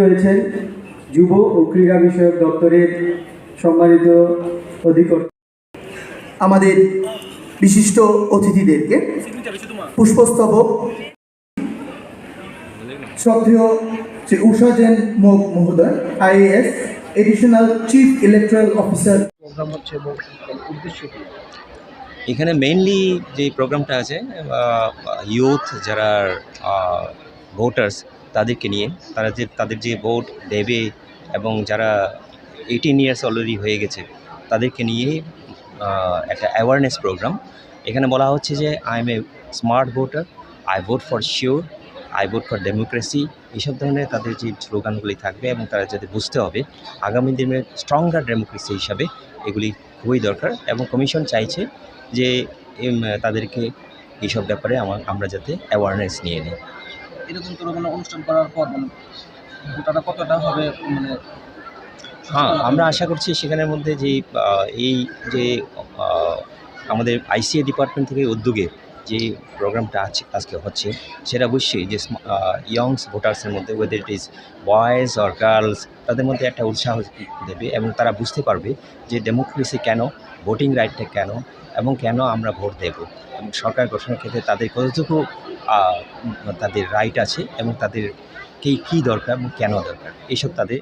রয়েছেন যুব ও ক্রীড়া বিষয়ক দপ্তরের সম্মানিত অধিকর্তা। আমাদের বিশিষ্ট অতিথিদেরকে পুষ্পস্তবক শ্রদ্ধেয় শ্রী উষা জেন মোগ মহোদয় IAS additional chief electoral officer programme হচ্ছে এবং উদ্দেশ্য এখানে মেইনলি যে প্রোগ্রামটা আছে ইউথ যারা ভোটার্স তাদেরকে নিয়ে, তারা যে, তাদের যে ভোট দেবে এবং যারা এইটিন ইয়ার্স অলরেডি হয়ে গেছে, তাদেরকে নিয়ে একটা অ্যাওয়ারনেস প্রোগ্রাম এখানে বলা হচ্ছে যে I am a smart voter I vote for sure I vote for democracy এইসব ধরনের তাদের যে স্লোগানগুলি থাকবে এবং তারা যাতে বুঝতে হবে, আগামী দিনে স্ট্রঙ্গার ডেমোক্রেসি হিসাবে এগুলি খুবই দরকার এবং কমিশন চাইছে যে তাদেরকে এইসব ব্যাপারে আমার আমরা যাতে অ্যাওয়ারনেস নিয়ে নিই। এরকম কোনো কোনো অনুষ্ঠান করার পর মানে কতটা হবে মানে হ্যাঁ আমরা আশা করছি সেখানের মধ্যে যে এই যে আমাদের আইসিএ ডিপার্টমেন্ট থেকে উদ্যোগে যে প্রোগ্রামটা আছে, আজকে হচ্ছে, সেটা অবশ্যই যে ইয়ংস ভোটার্সের মধ্যে whether it is boys or girls তাদের মধ্যে একটা উৎসাহ দেবে এবং তারা বুঝতে পারবে যে ডেমোক্রেসি কেন ভোটিং রাইটটা কেন এবং কেন আমরা ভোট দেব? এবং সরকার গঠনের ক্ষেত্রে তাদের কতটুকু তাদের রাইট আছে এবং তাদের কে কী দরকার এবং কেন দরকার? এইসব তাদের